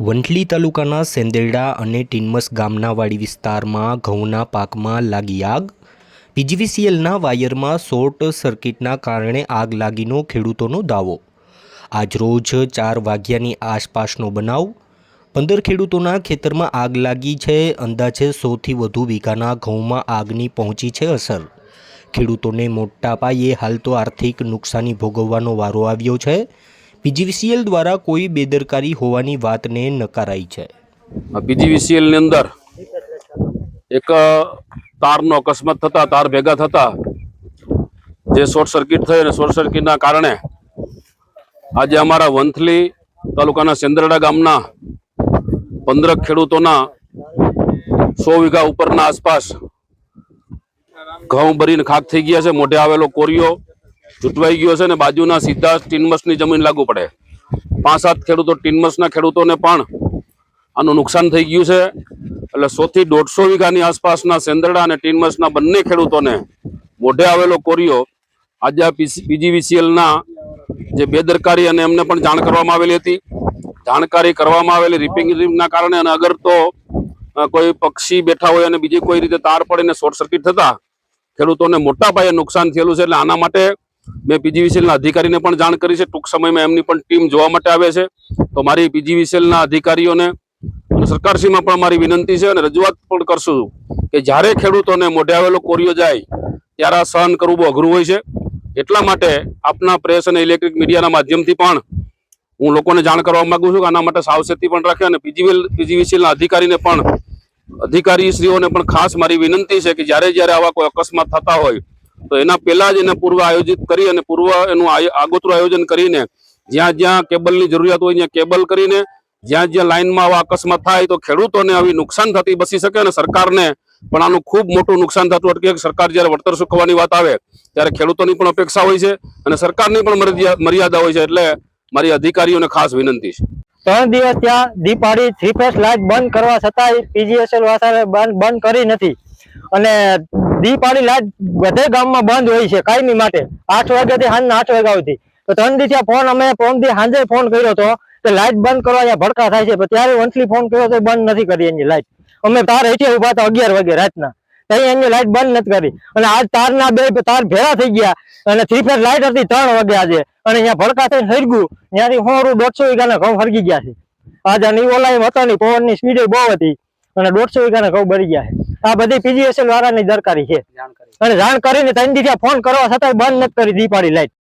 વંથલી તાલુકાના સેંદેડા અને ટીનમસ ગામના વાડી વિસ્તારમાં ઘઉંના પાકમાં લાગી આગ. પીજીવીસીએલના વાયરમાં શોર્ટ સર્કિટના કારણે આગ લાગીનો ખેડૂતોનો દાવો. આજરોજ ચાર વાગ્યાની આસપાસનો બનાવ. પંદર ખેડૂતોના ખેતરમાં આગ લાગી છે, અંદાજે સૌથી વધુ વીઘાના ઘઉંમાં આગની પહોંચી છે અસર. ખેડૂતોને મોટા પાયે હાલ તો આર્થિક નુકસાની ભોગવવાનો વારો આવ્યો છે. પીજીવીસીએલ દ્વારા કોઈ બેદરકારી હોવાની વાતને નકારાઈ છે. પીજીવીસીએલની અંદર એક તારનો અકસ્માત થતા, તાર ભેગા થતા, જે શોર્ટ સર્કિટ થઈ અને શોર્ટ સર્કિટના કારણે આજે અમારા વંથલી તાલુકાના સેન્દ્રડા ગામના પંદર ખેડૂતોના સો વીઘા ઉપરના આસપાસ ઘઉં ભરીને ખાક થઈ ગયા છે. મોઢે આવેલો કોરિયો ચૂંટવાઈ ગયો છે ને બાજુના સીધા ટીનમસની જમીન લાગુ પડે. પાંચ સાત ખેડૂતો ટીનમસના ખેડૂતોને પણ આનું નુકસાન થઈ ગયું છે. એટલે સો થી દોઢસો વીઘાની આસપાસના સેન્દ્રડા અને ટીનમસના બંને ખેડૂતોને મોઢે આવેલો કોરિયો આજે આ પીજીવીસીએલના જે બેદરકારી અને એમને પણ જાણ કરવામાં આવેલી હતી. જાણકારી કરવામાં આવેલી રિપેરિંગના કારણે અને અગર તો કોઈ પક્ષી બેઠા હોય અને બીજી કોઈ રીતે તાર પડીને શોર્ટ સર્કિટ થતા ખેડૂતોને મોટા પાયે નુકસાન થયેલું છે. એટલે આના માટે મેં પીજીવીસીએલના અધિકારીને પણ જાણ કરી છે. ટૂંક સમયમાં એમની પણ ટીમ જોવા માટે આવે છે. તો મારી પીજીવીસીએલના અધિકારીઓને સરકારશ્રીમાં પણ મારી વિનંતી છે અને રજૂઆત પણ કરશું કે જ્યારે ખેડૂતોને મોઢે આવેલો કોરિયો જાય, ત્યારે આ સહન કરવું બહુ અઘરું હોય છે. એટલા માટે આપના પ્રેસ અને ઇલેક્ટ્રિક મીડિયાના માધ્યમથી પણ હું લોકોને જાણ કરવા માગું છું કે આના માટે સાવચેતી પણ રાખે અને પીજીવીએલ પીજીવીસીએલના અધિકારીને પણ અધિકારીશ્રીઓને પણ ખાસ મારી વિનંતી છે કે જ્યારે જ્યારે આવા કોઈ અકસ્માત થતા હોય તો એના પહેલા જ એને પૂર્વ આયોજિત કરી અને પૂર્વ એનું આગોતરું આયોજન કરીને જ્યાં જ્યાં કેબલની જરૂરિયાત હોય ત્યાં કેબલ કરીને, જ્યાં જ્યાં લાઇનમાં આવા અકસ્માત થાય તો ખેડૂતોને આવી નુકસાન થતી બસી શકે અને સરકારને પણ આનું ખૂબ મોટું નુકસાન થતું અટકે સરકાર જ્યારે વળતર ચૂકવવાની વાત આવે ત્યારે ખેડૂતોની પણ અપેક્ષા હોય છે અને સરકારની પણ મર્યાદા હોય છે એટલે મારી અધિકારીઓને ખાસ વિનંતી છે. ત્રણ દિવસ ત્યાં દીપાડી થ્રી ફેસ લાઇટ બંધ કરવા છતાંય પીજીએસએલ બંધ બંધ કરી નથી. અને દીપાડી લાઇટ બધે ગામમાં બંધ હોય છે, કાયમી માટે. આઠ વાગ્યાથી સાંજના આઠ વાગ્યા સુધી. તો ત્રણ દિવસે ફોન અમે ત્રણ દિવસ સાંજે ફોન કર્યો હતો કે લાઇટ બંધ કરવા અહીંયા ભડકા થાય છે ત્યારે વંથલી ફોન કર્યો તો બંધ નથી કરી એની લાઇટ અમે તાર હેઠે ઊભા હતા અગિયાર વાગે રાતના. ત્યાં એની લાઇટ બંધ નથી કરી. અને આજ તારના બે તાર ભેળા થઈ ગયા. અને થ્રી ફેર લાઇટ હતી ત્રણ વાગે આજે. અને અહીંયા ભડકા થઈને હરગ્યું. ત્યાંથી હોરું દોઢસો વીઘાના ઘઉં હરગી ગયા છે. આજે ની ઓલાઈ હતા ની પવનની સ્પીડ બહુ હતી. અને દોઢસો વીઘાના ઘઉં બળી ગયા છે. આ બધી પીજીએસએલ વાળાની દરકારી છે. અને જાણ કરીને ત્રણ દીધા ફોન કરવા છતાંય બંધ નથી કરી દીપાડી લાઈટ.